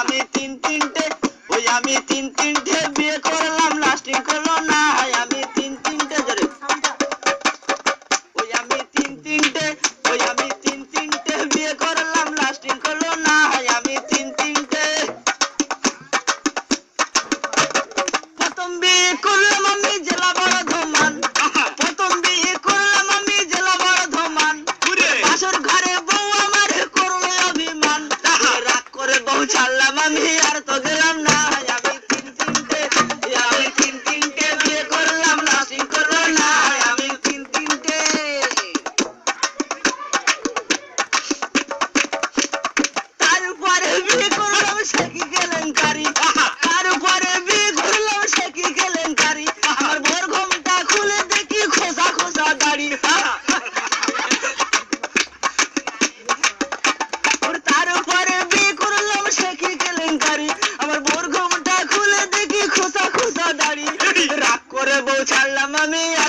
আমি তিন তিনটে, ওই আমি তিন তিনটে বিয়ে করলাম লাস্টিং করল না আমি তিন তিনটে ধরে ওই আমি তিন তিনটে, ওই আমি তিন তিনটে বিয়ে করলাম লাস্টিং করল না আমি তিন তিনটে। প্রথম বিয়ে করলাম আমি, জেলা ছাড়লাম আমি, আর তো গেলাম না। তিন তিন তিনটে বিয়ে করলাম লাস্টিং করল না। আমি তিন তিনটে। তারপরে বিয়ে করলাম। escucharla, mami,